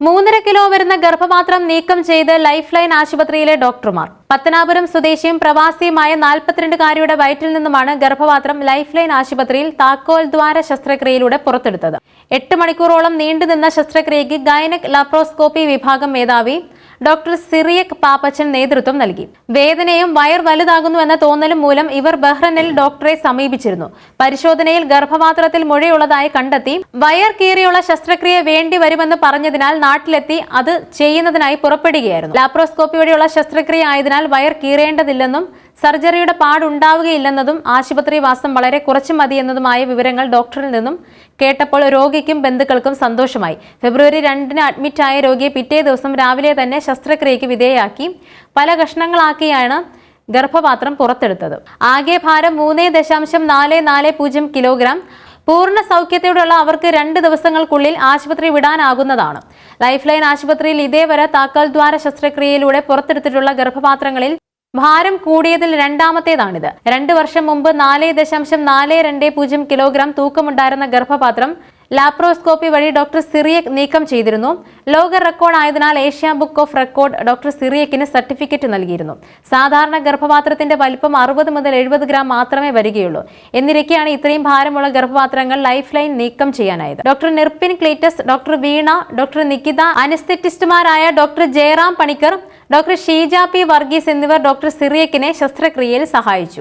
മൂന്നര കിലോ വരുന്ന ഗർഭപാത്രം നീക്കം ചെയ്ത് ലൈഫ് ലൈൻ ആശുപത്രിയിലെ ഡോക്ടർമാർ. പത്തനാപുരം സ്വദേശിയും പ്രവാസിയുമായ നാൽപ്പത്തിരണ്ടുകാരിയുടെ വയറ്റിൽ നിന്നുമാണ് ഗർഭപാത്രം ലൈഫ് ലൈൻ ആശുപത്രിയിൽ താക്കോൽ ദ്വാര ശസ്ത്രക്രിയയിലൂടെ പുറത്തെടുത്തത്. എട്ട് മണിക്കൂറോളം നീണ്ടുനിന്ന ശസ്ത്രക്രിയയ്ക്ക് ഗൈനക് ലാപ്രോസ്കോപ്പി വിഭാഗം മേധാവി ഡോക്ടർ സിറിയക് പാപ്പച്ചൻ നേതൃത്വം നൽകി. വേദനയും വയർ വലുതാകുന്നു എന്ന തോന്നലും മൂലം ഇവർ ബഹ്റനിൽ ഡോക്ടറെ സമീപിച്ചിരുന്നു. പരിശോധനയിൽ ഗർഭപാത്രത്തിൽ മുഴയുള്ളതായി കണ്ടെത്തി വയർ കീറിയുള്ള ശസ്ത്രക്രിയ വേണ്ടി വരുമെന്ന് പറഞ്ഞതിനാൽ നാട്ടിലെത്തി അത് ചെയ്യുന്നതിനായി പുറപ്പെടുകയായിരുന്നു. ലാപ്രോസ്കോപ്പി വഴിയുള്ള ശസ്ത്രക്രിയ ആയതിനാൽ വയർ കീറേണ്ടതില്ലെന്നും സർജറിയുടെ പാടുണ്ടാവുകയില്ലെന്നതും ആശുപത്രി വാസം വളരെ കുറച്ച് മതിയെന്നതുമായ വിവരങ്ങൾ ഡോക്ടറിൽ നിന്നും കേട്ടപ്പോൾ രോഗിക്കും ബന്ധുക്കൾക്കും സന്തോഷമായി. ഫെബ്രുവരി രണ്ടിന് അഡ്മിറ്റായ രോഗിയെ പിറ്റേ ദിവസം രാവിലെ തന്നെ ശസ്ത്രക്രിയയ്ക്ക് വിധേയയാക്കി. പല കഷ്ണങ്ങളാക്കിയാണ് ഗർഭപാത്രം പുറത്തെടുത്തത്. ആകെ ഭാരം മൂന്ന് ദശാംശം നാല് നാല് പൂജ്യം കിലോഗ്രാം. പൂർണ സൗഖ്യത്തോടെയുള്ള അവർക്ക് രണ്ട് ദിവസങ്ങൾക്കുള്ളിൽ ആശുപത്രി വിടാനാകുന്നതാണ്. ലൈഫ് ലൈൻ ആശുപത്രിയിൽ ഇതേവരെ താക്കോൽ ദ്വാര ശസ്ത്രക്രിയയിലൂടെ പുറത്തെടുത്തിട്ടുള്ള ഗർഭപാത്രങ്ങളിൽ ഭാരം കൂടിയതിൽ രണ്ടാമത്തേതാണിത്. രണ്ട് വർഷം മുമ്പ് നാല് ദശാംശം നാല് രണ്ട് പൂജ്യം കിലോഗ്രാം തൂക്കമുണ്ടായിരുന്ന ഗർഭപാത്രം ലാപ്രോസ്കോപ്പി വഴി ഡോക്ടർ സിറിയക് നീക്കം ചെയ്തിരുന്നു. ലോക റെക്കോർഡ് ആയതിനാൽ Asia book of record doctor സിറിയക്കിന് certificate നൽകിയിരുന്നു. സാധാരണ ഗർഭപാത്രത്തിന്റെ വലിപ്പം അറുപത് മുതൽ എഴുപത് ഗ്രാം മാത്രമേ വരികയുള്ളൂ. എന്നിരിക്കെയാണ് ഇത്രയും ഭാരമുള്ള ഗർഭപാത്രങ്ങൾ ലൈഫ് ലൈൻ നീക്കം ചെയ്യാനായത്. Doctor Nirpin Cleetus doctor Veena doctor Nikitha അനസ്തെറ്റിസ്റ്റുമാരായ doctor Jayaram Panicker doctor Sheeja P Varghese എന്നിവർ ഡോക്ടർ സിറിയക്കിനെ ശസ്ത്രക്രിയയിൽ സഹായിച്ചു.